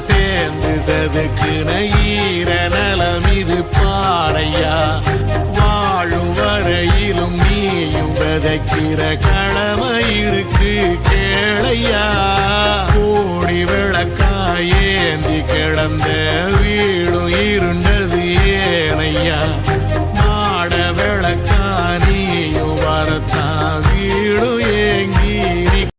சேர்ந்து செதுக்குன ஈர நலம் இது பாறையா. வாழும் வரையிலும் நீயும் விதைக்கிற கடமை இருக்கு கேளையா. கோடி விளக்காயேந்தி கிடந்த வீடும் இருண்டது ஏனையா. மாட விளக்கா நீயும் வரத்தான்.